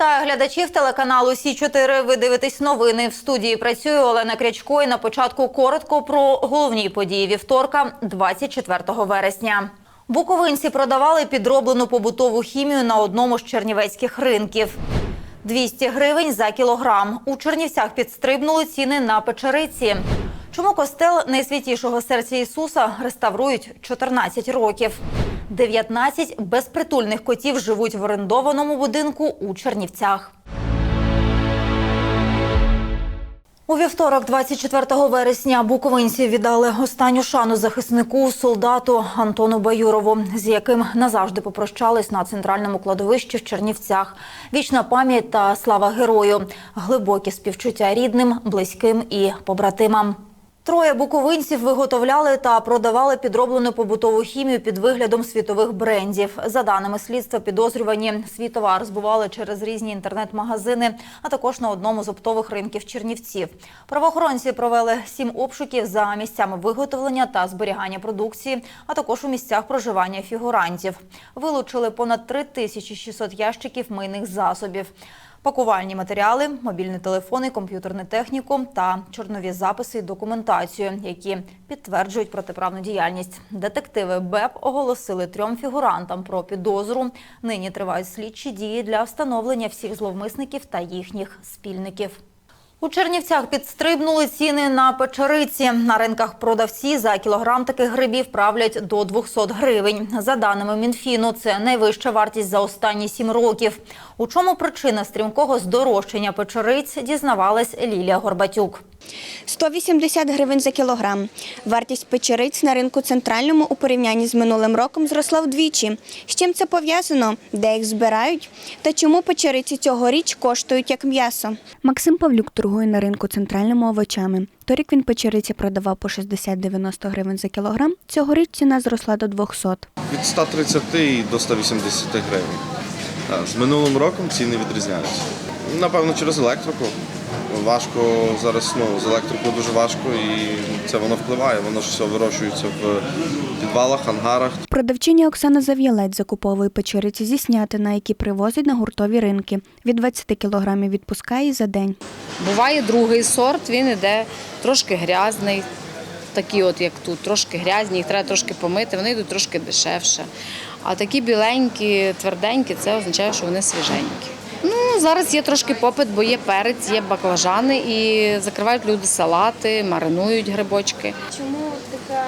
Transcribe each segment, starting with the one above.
Вітаю глядачів телеканалу Сі 4 Ви дивитесь новини. В студії працює Олена Крячко. І на початку коротко про головні події вівторка, 24 вересня. Буковинці продавали підроблену побутову хімію на одному з чернівецьких ринків. 200 гривень за кілограм. У Чернівцях підстрибнули ціни на печериці. Чому костел найсвятішого серця Ісуса реставрують 14 років? 19 безпритульних котів живуть в орендованому будинку у Чернівцях. У вівторок, 24 вересня, буковинці віддали останню шану захиснику солдату Антону Баюрову, з яким назавжди попрощались на центральному кладовищі в Чернівцях. Вічна пам'ять та слава герою, глибокі співчуття рідним, близьким і побратимам. Троє буковинців виготовляли та продавали підроблену побутову хімію під виглядом світових брендів. За даними слідства, підозрювані свій товар збували через різні інтернет-магазини, а також на одному з оптових ринків Чернівців. Правоохоронці провели сім обшуків за місцями виготовлення та зберігання продукції, а також у місцях проживання фігурантів. Вилучили понад 3600 ящиків мийних засобів. Пакувальні матеріали, мобільні телефони, комп'ютерну техніку та чорнові записи і документацію, які підтверджують протиправну діяльність. Детективи БЕП оголосили трьом фігурантам про підозру. Нині тривають слідчі дії для встановлення всіх зловмисників та їхніх спільників. У Чернівцях підстрибнули ціни на печериці. На ринках продавці за кілограм таких грибів правлять до 200 гривень. За даними Мінфіну, це найвища вартість за останні сім років. У чому причина стрімкого здорожчання печериць, дізнавалась Лілія Горбатюк. 180 гривень за кілограм. Вартість печериць на ринку центральному у порівнянні з минулим роком зросла вдвічі. З чим це пов'язано? Де їх збирають? Та чому печериці цьогоріч коштують як м'ясо? Максим Павлюк торгує на ринку центральними овочами. Торік він печериці продавав по 60-90 гривень за кілограм. Цьогоріч ціна зросла до 200. Від 130 і до 180 гривень. З минулим роком ціни відрізняються. Напевно, через електрику. Важко зараз ну, з електрикою дуже важко і це воно впливає. Воно ж все вирощується в підвалах, ангарах. Продавчиня Оксана Зав'ялець закуповує печериці зі снятина, які привозить на гуртові ринки. Від 20 кілограмів відпускає за день. Буває другий сорт, він іде трошки грязний, такі от як тут, трошки грязні, їх треба трошки помити, вони йдуть трошки дешевше. А такі біленькі, тверденькі, це означає, що вони свіженькі. Зараз є трошки попит, бо є перець, є баклажани і закривають люди салати, маринують грибочки. Чому така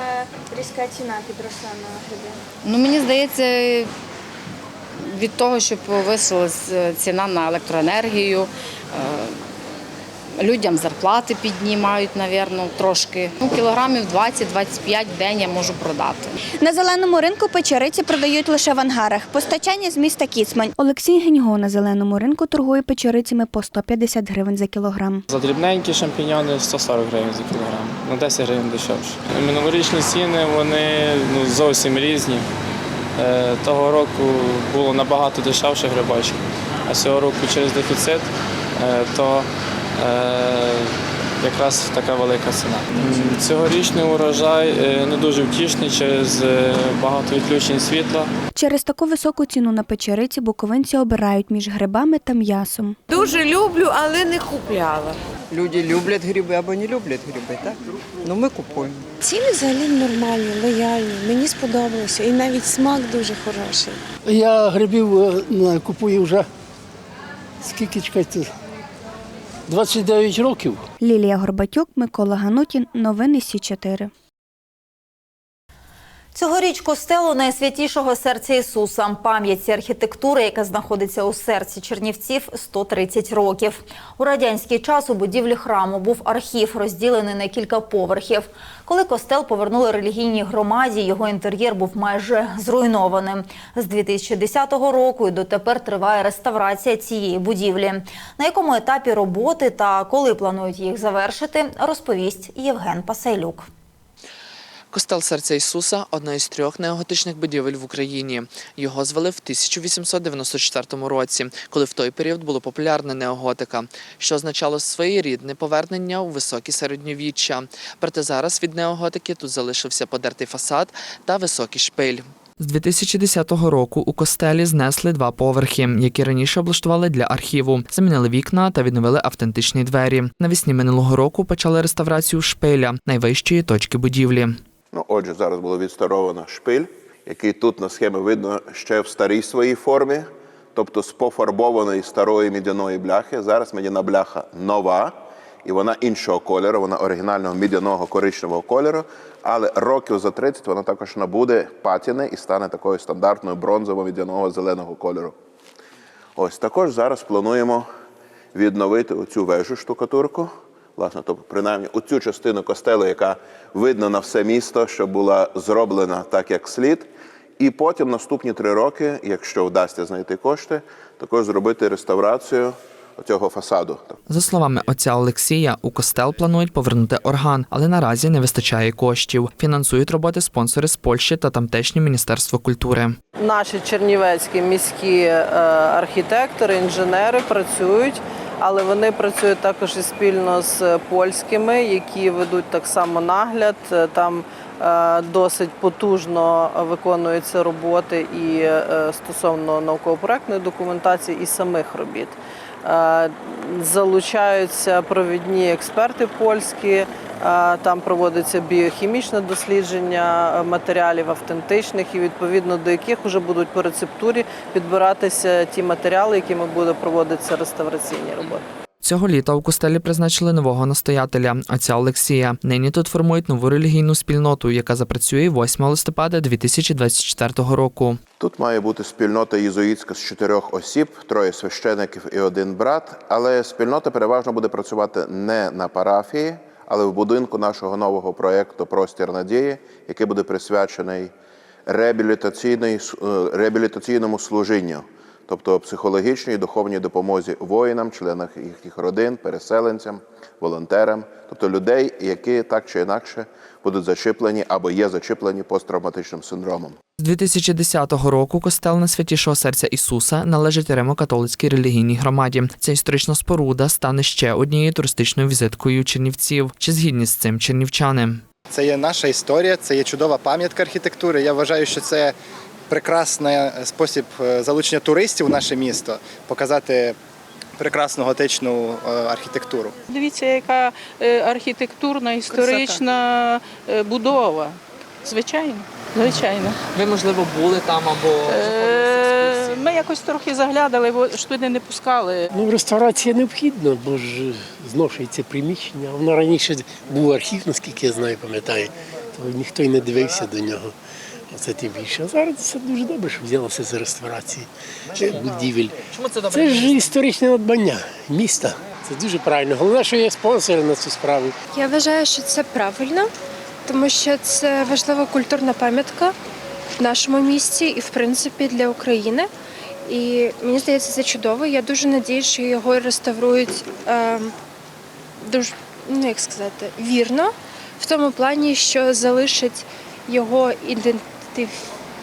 різка ціна підросла на гриби? Ну, мені здається, від того, що повисилась е, ціна на електроенергію, е, людям зарплати піднімають, напевно, трошки. Ну, кілограмів 20-25 в день я можу продати. На зеленому ринку печериці продають лише в ангарах. Постачання з міста Кіцмань. Олексій Геньго на зеленому ринку торгує печерицями по 150 гривень за кілограм. За дрібненькі шампіньони 140 гривень за кілограм, на 10 гривень дешевше. Минулорічні ціни вони ну, зовсім різні. Е, Того року було набагато дешевше грибочок, а цього року через дефіцит, е, то якраз така велика ціна. Цьогорічний урожай е, не дуже втішний через е, багато відключень світла. Через таку високу ціну на печериці буковинці обирають між грибами та м'ясом. Дуже люблю, але не купляла. Люди люблять гриби або не люблять гриби, так? Ну ми купуємо. Ціни взагалі нормальні, лояльні. Мені сподобалося. І навіть смак дуже хороший. Я грибів е, купую вже скільки чекайте, 29 років. Лілія Горбатюк, Микола Ганутін. Новини Сі 4 Цьогоріч костелу найсвятішого серця Ісуса, пам'ятці архітектури, яка знаходиться у серці Чернівців, 130 років. У радянський час у будівлі храму був архів, розділений на кілька поверхів. Коли костел повернули релігійній громаді, його інтер'єр був майже зруйнованим. З 2010 року і дотепер триває реставрація цієї будівлі. На якому етапі роботи та коли планують їх завершити, розповість Євген Пасайлюк. Костел серця Ісуса одна із трьох неоготичних будівель в Україні. Його звели в 1894 році, коли в той період було популярне неоготика, що означало своєрідне повернення у високі середньовіччя. Проте зараз від неоготики тут залишився подертий фасад та високий шпиль. З 2010 року у костелі знесли два поверхи, які раніше облаштували для архіву, замінили вікна та відновили автентичні двері. Навесні минулого року почали реставрацію шпиля найвищої точки будівлі. Ну, отже, зараз було відстаровано шпиль, який тут на схемі видно ще в старій своїй формі, тобто з пофарбованої старої мідяної бляхи. Зараз мідяна бляха нова, і вона іншого кольору, вона оригінального мідяного коричневого кольору. Але років за 30 вона також набуде патіни і стане такою стандартною бронзово-мідяного зеленого кольору. Ось також зараз плануємо відновити оцю вежу штукатурку. Власне, тобто, принаймні, оцю частину костелу, яка видно на все місто, що була зроблена так, як слід. І потім наступні три роки, якщо вдасться знайти кошти, також зробити реставрацію цього фасаду. За словами отця Олексія, у костел планують повернути орган, але наразі не вистачає коштів. Фінансують роботи спонсори з Польщі та тамтешнє міністерство культури. Наші чернівецькі міські е, архітектори, інженери працюють, але вони працюють також і спільно з польськими, які ведуть так само нагляд. Е, Там е, досить потужно виконуються роботи і е, стосовно науково-проектної документації і самих робіт. Залучаються провідні експерти польські. Там проводиться біохімічне дослідження е, матеріалів автентичних, і відповідно до яких вже будуть по рецептурі підбиратися ті матеріали, якими буде проводитися реставраційні роботи. Цього літа у костелі призначили нового настоятеля, отця Олексія. Нині тут формують нову релігійну спільноту, яка запрацює 8 листопада 2024 року. Тут має бути спільнота єзуїтська з чотирьох осіб, троє священиків і один брат. Але спільнота переважно буде працювати не на парафії, але в будинку нашого нового проєкту Простір надії, який буде присвячений е, реабілітаційному служінню, тобто психологічній і духовній допомозі воїнам, членам їхніх родин, переселенцям, волонтерам, тобто людей, які так чи інакше будуть зачіплені або є зачіплені посттравматичним синдромом. З 2010 року костел на святішого серця Ісуса належить Римо-католицькій релігійній громаді. Ця історична споруда стане ще однією туристичною візиткою чернівців. Чи згідні з цим чернівчани? Це є наша історія, це є чудова пам'ятка архітектури. Я вважаю, що це прекрасний спосіб е, залучення туристів в наше місто, показати прекрасну готичну е, архітектуру. Дивіться, яка е, архітектурна, історична е, будова. Звичайно, звичайно. Ви можливо були там або Ми якось трохи заглядали, бо ж туди не пускали. Ну, реставрація необхідна, бо ж зношується приміщення. Воно раніше був архів, наскільки я знаю, пам'ятаю, то ніхто й не дивився до нього. Оце тим більше. А зараз це дуже добре, що взялося за реставрації е, будівель. чому це Це ж історичне надбання міста. Це дуже правильно. Головне, що є спонсори на цю справу. Я вважаю, що це правильно, тому що це важлива культурна пам'ятка в нашому місті і, в принципі, для України. І мені здається, це чудово. Я дуже надію, що його реставрують е, дуже, ну як сказати, вірно, в тому плані, що залишать його ідентиф...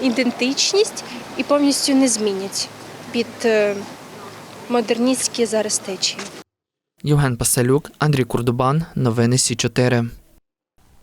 ідентичність і повністю не змінять під е, модерністські зараз течії. Євген Пасалюк, Андрій Курдубан. Новини Сі 4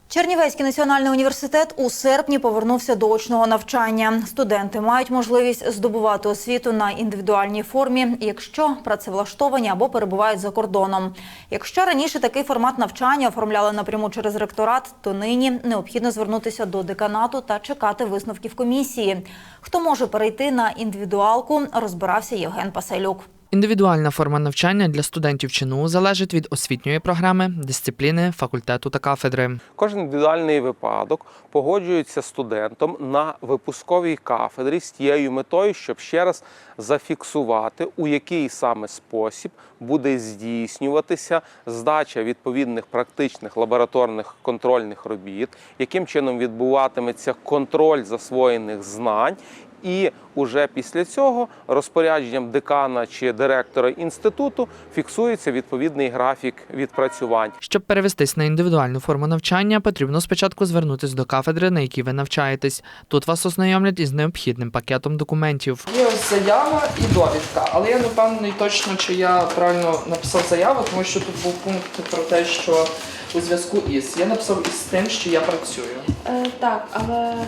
Чернівецький національний університет у серпні повернувся до очного навчання. Студенти мають можливість здобувати освіту на індивідуальній формі, якщо працевлаштовані або перебувають за кордоном. Якщо раніше такий формат навчання оформляли напряму через ректорат, то нині необхідно звернутися до деканату та чекати висновків комісії. Хто може перейти на індивідуалку, розбирався Євген Пасайлюк. Індивідуальна форма навчання для студентів ЧНУ залежить від освітньої програми, дисципліни, факультету та кафедри. Кожен індивідуальний випадок погоджується студентом на випусковій кафедрі з тією метою, щоб ще раз зафіксувати, у який саме спосіб буде здійснюватися здача відповідних практичних лабораторних контрольних робіт, яким чином відбуватиметься контроль засвоєних знань. І уже після цього розпорядженням декана чи директора інституту фіксується відповідний графік відпрацювань. Щоб перевестись на індивідуальну форму навчання, потрібно спочатку звернутись до кафедри, на якій ви навчаєтесь. Тут вас ознайомлять із необхідним пакетом документів. Є ось заява і довідка, але я не впевнений точно, чи я правильно написав заяву, тому що тут був пункт про те, що у зв'язку із. Я написав із тим, що я працюю. Е, так, але м,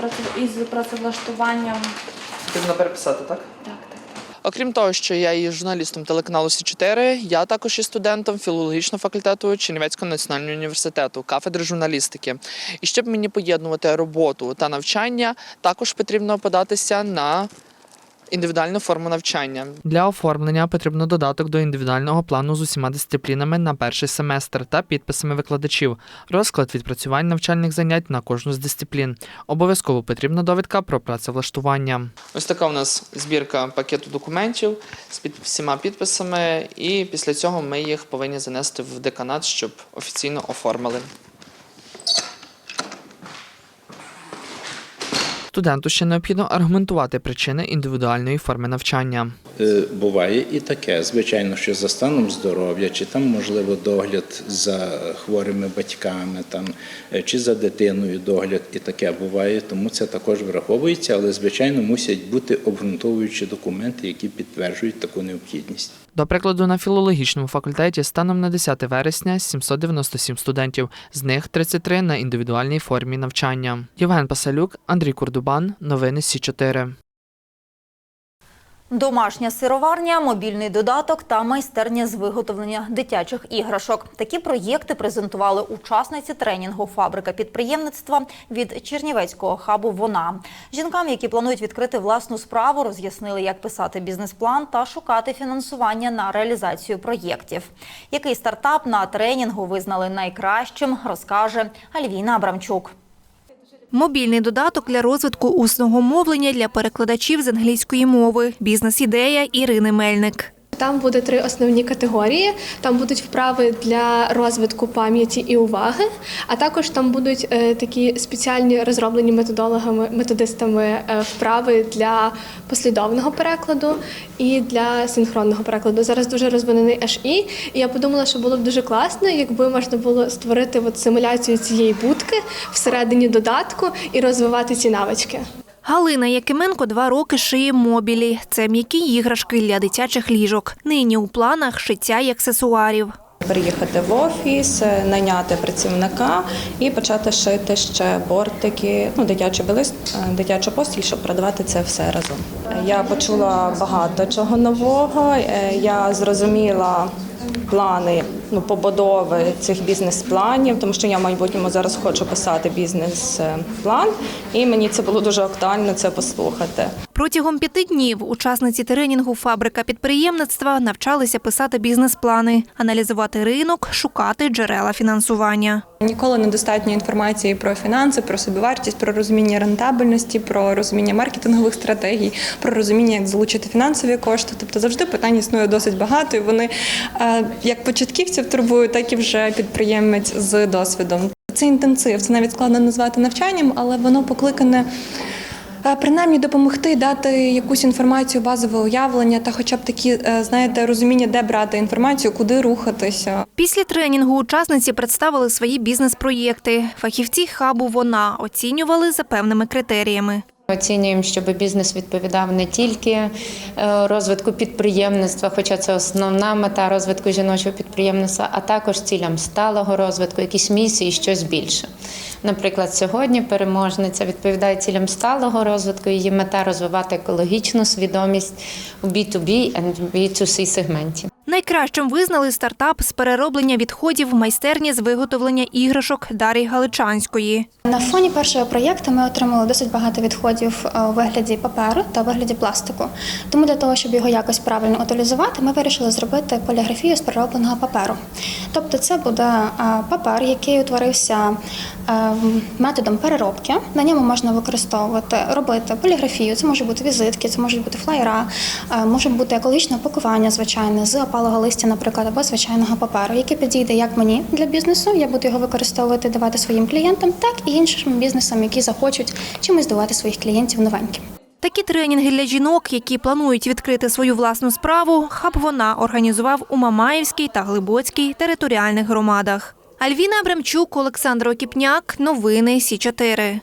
праце- із працевлаштуванням Потрібно переписати, так? так, так. Окрім того, що я є журналістом телеканалу Сі 4 я також є студентом філологічного факультету Чернівецького національного університету, кафедри журналістики. І щоб мені поєднувати роботу та навчання, також потрібно податися на індивідуальну форму навчання. Для оформлення потрібно додаток до індивідуального плану з усіма дисциплінами на перший семестр та підписами викладачів, розклад відпрацювань навчальних занять на кожну з дисциплін. Обов'язково потрібна довідка про працевлаштування. Ось така у нас збірка пакету документів з під всіма підписами, і після цього ми їх повинні занести в деканат, щоб офіційно оформили. Студенту ще необхідно аргументувати причини індивідуальної форми навчання. Е, Буває і таке. Звичайно, що за станом здоров'я, чи там можливо догляд за хворими батьками, там е, чи за дитиною догляд, і таке буває. Тому це також враховується, але звичайно мусять бути обґрунтовуючі документи, які підтверджують таку необхідність. До прикладу, на філологічному факультеті станом на 10 вересня 797 студентів, з них 33 на індивідуальній формі навчання. Євген Пасалюк, Андрій Курдубан, новини Сі 4 Домашня сироварня, мобільний додаток та майстерня з виготовлення дитячих іграшок. Такі проєкти презентували учасниці тренінгу Фабрика підприємництва від Чернівецького хабу. Вона жінкам, які планують відкрити власну справу, роз'яснили, як писати бізнес-план та шукати фінансування на реалізацію проєктів. Який стартап на тренінгу визнали найкращим, розкаже Альвіна Абрамчук. Мобільний додаток для розвитку усного мовлення для перекладачів з англійської мови. Бізнес-ідея Ірини Мельник. Там буде три основні категорії. Там будуть вправи для розвитку пам'яті і уваги, а також там будуть е, такі спеціальні розроблені методологами, методистами е, вправи для послідовного перекладу і для синхронного перекладу. Зараз дуже розвинений HI, і я подумала, що було б дуже класно, якби можна було створити от симуляцію цієї будки всередині додатку і розвивати ці навички. Галина Якименко два роки шиє мобілі. Це м'які іграшки для дитячих ліжок. Нині у планах шиття й аксесуарів. Приїхати в офіс, е, найняти працівника і почати шити ще бортики, ну дитячий білист, е, дитячу постіль, щоб продавати це все разом. Я почула багато чого нового. е, Я зрозуміла плани ну, побудови цих бізнес-планів, тому що я в майбутньому зараз хочу писати бізнес-план, і мені це було дуже актуально це послухати. Протягом п'яти днів учасниці тренінгу Фабрика підприємництва навчалися писати бізнес-плани, аналізувати ринок, шукати джерела фінансування. Ніколи недостатньо інформації про фінанси, про собівартість, про розуміння рентабельності, про розуміння маркетингових стратегій, про розуміння, як залучити фінансові кошти. Тобто завжди питань існує досить багато, і вони е, як початківців турбують, так і вже підприємець з досвідом. Це інтенсив, це навіть складно назвати навчанням, але воно покликане. е, Принаймні допомогти дати якусь інформацію, базове уявлення та, хоча б такі, е, знаєте, розуміння, де брати інформацію, куди рухатися. Після тренінгу учасниці представили свої бізнес-проєкти. Фахівці хабу вона оцінювали за певними критеріями. Оцінюємо, щоб бізнес відповідав не тільки е, розвитку підприємництва, хоча це основна мета розвитку жіночого підприємництва, а також цілям сталого розвитку, якісь місії, щось більше. Наприклад, сьогодні переможниця відповідає цілям сталого розвитку. Її мета розвивати екологічну свідомість у B2B і B2C сегменті. Найкращим визнали стартап з перероблення відходів майстерні з виготовлення іграшок Дарії Галичанської. На фоні першого проєкту ми отримали досить багато відходів е, у вигляді паперу та у вигляді пластику. Тому для того, щоб його якось правильно утилізувати, ми вирішили зробити поліграфію з переробленого паперу. Тобто, це буде е, папер, який утворився методом переробки. На ньому можна використовувати, робити поліграфію. Це можуть бути візитки, це можуть бути флаєра, е, може бути екологічне пакування, звичайне, з опалого листя, наприклад, або звичайного паперу, який підійде як мені для бізнесу. Я буду його використовувати, давати своїм клієнтам, так і іншим бізнесам, які захочуть чимось здавати своїх клієнтів новеньким. Такі тренінги для жінок, які планують відкрити свою власну справу, хаб вона організував у Мамаївській та Глибоцькій територіальних громадах. Альвіна Абрамчук, Олександр Окіпняк. Новини Сі 4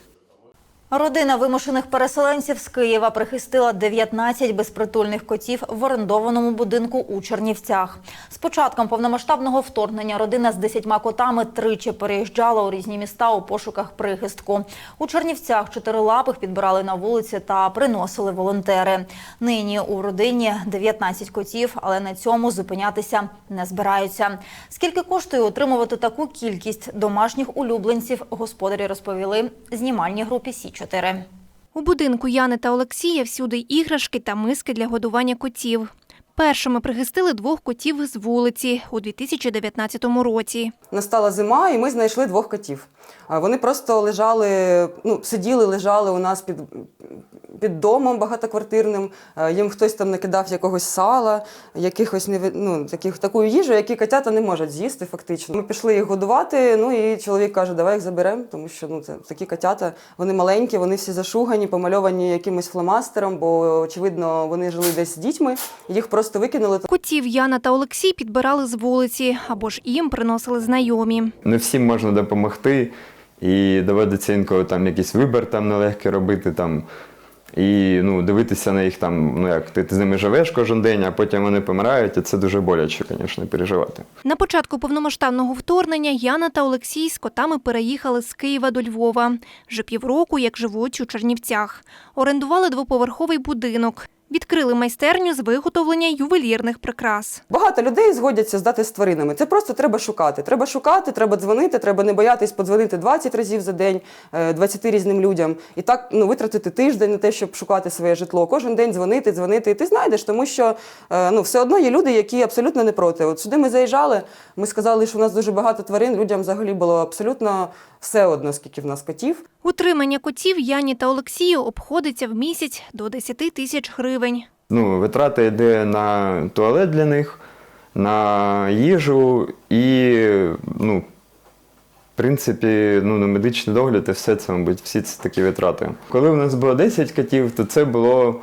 Родина вимушених переселенців з Києва прихистила 19 безпритульних котів в орендованому будинку у Чернівцях. З початком повномасштабного вторгнення родина з 10 котами тричі переїжджала у різні міста у пошуках прихистку. У Чернівцях чотирилапих підбирали на вулиці та приносили волонтери. Нині у родині 19 котів, але на цьому зупинятися не збираються. Скільки коштує утримувати таку кількість домашніх улюбленців, господарі розповіли знімальній групі Сі 4 У будинку Яни та Олексія всюди іграшки та миски для годування котів. Першими прихистили двох котів з вулиці у 2019 році. Настала зима, і ми знайшли двох котів. А Вони просто лежали, ну, сиділи, лежали у нас під, під домом багатоквартирним. Е, Їм хтось там накидав якогось сала, якихось неві- ну, таких, таку їжу, які котята не можуть з'їсти фактично. Ми пішли їх годувати, ну і чоловік каже, давай їх заберемо, тому що ну, це такі котята, вони маленькі, вони всі зашугані, помальовані якимось фломастером, бо, очевидно, вони жили десь з дітьми, їх просто викинули. Котів Яна та Олексій підбирали з вулиці або ж їм приносили знайомі. Не всім можна допомогти, і доводиться інколи там якийсь вибір там нелегкий робити там. І ну, дивитися на їх там, ну як ти, ти з ними живеш кожен день, а потім вони помирають, і це дуже боляче, звісно, переживати. На початку повномасштабного вторгнення Яна та Олексій з котами переїхали з Києва до Львова. Вже півроку, як живуть у Чернівцях. Орендували двоповерховий будинок. Відкрили майстерню з виготовлення ювелірних прикрас. Багато людей згодяться здати з тваринами. Це просто треба шукати. Треба шукати, треба дзвонити, треба не боятись подзвонити 20 разів за день, е, 20 різним людям. І так ну, витратити тиждень на те, щоб шукати своє житло. Кожен день дзвонити, дзвонити. І ти знайдеш, тому що е, ну, все одно є люди, які абсолютно не проти. От сюди ми заїжджали, ми сказали, що у нас дуже багато тварин. Людям взагалі було абсолютно все одно, скільки в нас котів. Утримання котів Яні та Олексію обходиться в місяць до 10 тисяч гривень. Ну, витрата йде на туалет для них, на їжу і, ну, в принципі, ну, на медичний догляд і все це, мабуть, всі це такі витрати. Коли у нас було 10 котів, то це було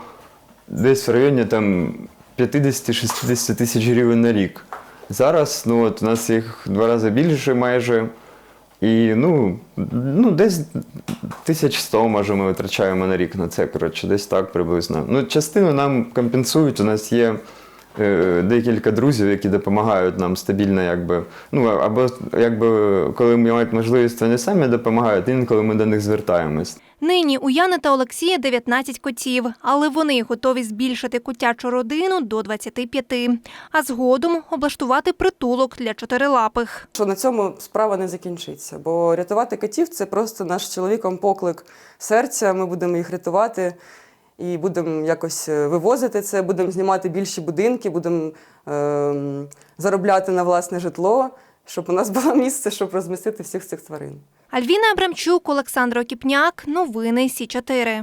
десь в районі там 50-60 тисяч гривень на рік. Зараз ну, от, у нас їх два рази більше майже. І ну, ну десь 1100, може, ми витрачаємо на рік на це, коротше, десь так приблизно. Ну, частину нам компенсують. У нас є декілька друзів, які допомагають нам стабільно, якби. Ну, або якби коли ми мають можливість, вони самі допомагають, інколи ми до них звертаємось. Нині у Яни та Олексія 19 котів, але вони готові збільшити котячу родину до 25, а згодом облаштувати притулок для чотирилапих. Що на цьому справа не закінчиться. Бо рятувати котів це просто наш чоловіком поклик серця. Ми будемо їх рятувати і будемо якось е, вивозити це, будемо знімати більші будинки, будемо ем, заробляти на власне житло, щоб у нас було місце, щоб розмістити всіх цих тварин. Альвіна Абрамчук, Олександр Окіпняк. Новини Сі 4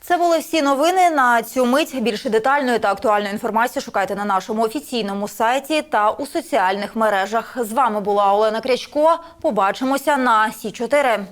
Це були всі новини на цю мить. Більше детальної та актуальної інформації шукайте на нашому офіційному сайті та у соціальних мережах. З вами була Олена Крячко. Побачимося на Сі 4